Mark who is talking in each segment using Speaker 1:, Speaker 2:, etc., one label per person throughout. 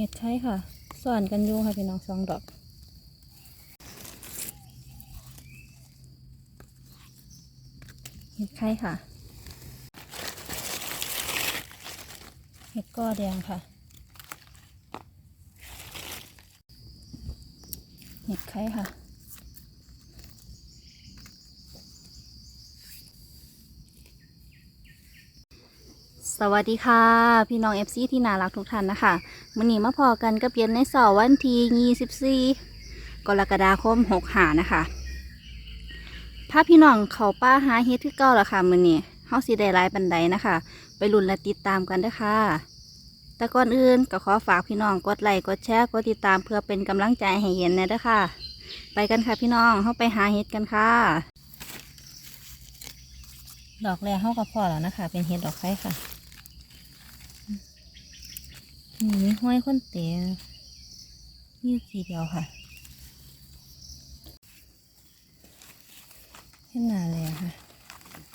Speaker 1: เห็ดไข่ค่ะสอนกันอยู่ค่ะพี่น้องสองดอกเห็ดไข่ค่ะ เห็ดก้อแดงค่ะ เห็ดไข่ค่ะ สวัสดีค่ะ พี่น้อง FC ที่น่ารักทุกท่านนะคะมื่อนี้มาพอกันกับเย็นในเสาร์วันที่24กรกฎาคม6หานะคะพาพี่น้องเขาป้าหาเฮ็ดที่เก้าละค่ะมื่อนี้เฮาสิได้ลายปันใดนะคะ ไปลุ้นและติดตามกันด้อค่ะ แต่ก่อนอื่นก็ขอฝากพี่น้องกดไลค์กดแชร์กดติดตามเพื่อเป็นกำลังใจให้เห็นนะด้อค่ะ ไปกันค่ะพี่น้องเข้าไปหาเห็ดกันค่ะดอกแรกเข้ากับพอแล้วนะคะ เป็นเห็ดดอกไข่ค่ะ นี่มีห้อยค้นเตะมีอยู่สีเดียวค่ะเห็นหนาเลยค่ะ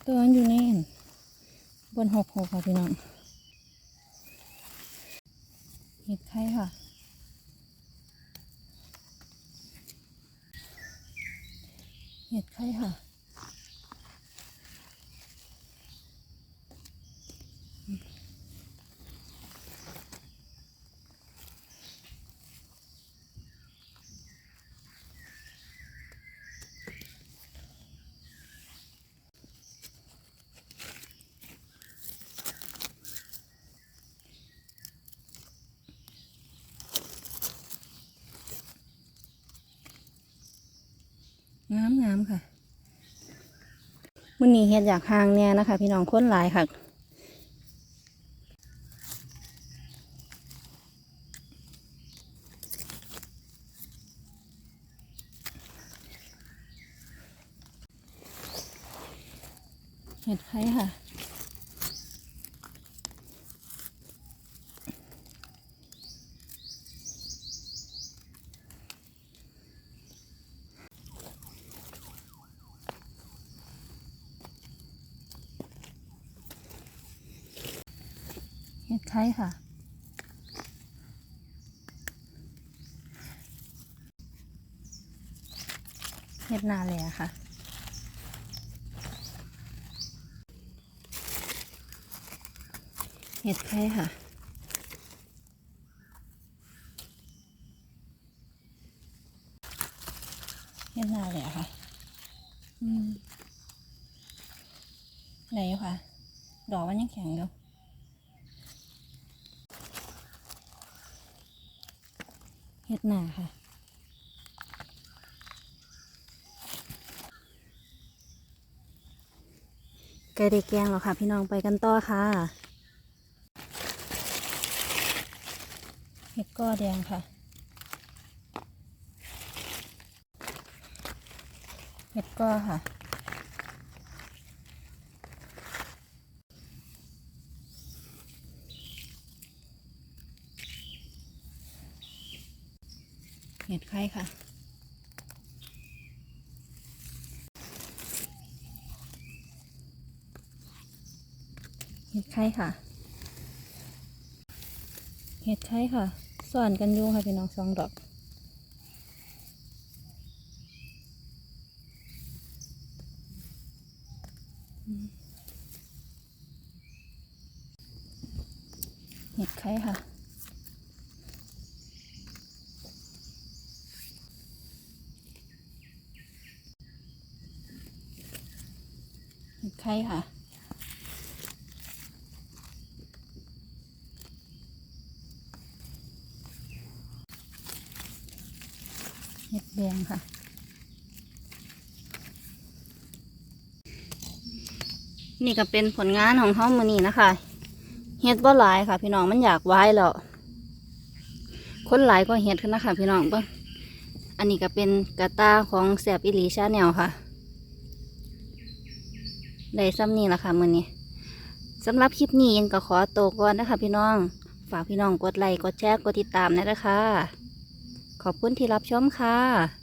Speaker 1: ตัวมันอยู่ในอั่นบนหกหกค่ะพี่น้องเห็ดไข่ค่ะเห็ดไข่ค่ะ งามงามค่ะมันนี้เห็ดอยากหางเนี่ยนะคะ พี่น้องคนหลายค่ะเห็ดไข่ค่ะ ห็ดไข่ค่ะ เห็ดนาเลยอะค่ะเห็ดไข่ค่ะ เห็ดนาเลยอะค่ะ อืม ไหนค่ะ ดอกมันยังแข็งอยู่ เฮ็ดหนาค่ะไก่ได้แกงแล้วค่ะ พี่น้องไปกันต่อค่ะเห็ดก้อแดงค่ะเห็ดก้อค่ะ เห็ดไข่ค่ะ เห็ดไข่ค่ะ เห็ดไข่ค่ะสอนกันอยู่ค่ะพี่น้องสองดอกเห็ดไข่ค่ะ เห็ด ไข่ค่ะ เห็ดแดงค่ะนี่ก็เป็นผลงานของห้องมือนี้นะคะเห็ดบ่หลายค่ะ พี่น้องมันอยากไว้แล้วคนหลายก็เห็ดขึ้นนะคะพี่น้องเบิ่งอันนี้ก็เป็นกระตาของแสบอิลีชาแนลค่ะ ได้ซ้ำนี่ละค่ะมือนี้สำหรับคลิปนี้ยังก็ขอตัวก่อนนะคะพี่น้อง ฝากพี่น้องกดไลค์กดแชร์กดติดตามนะนะคะ ขอบคุณที่รับชมค่ะ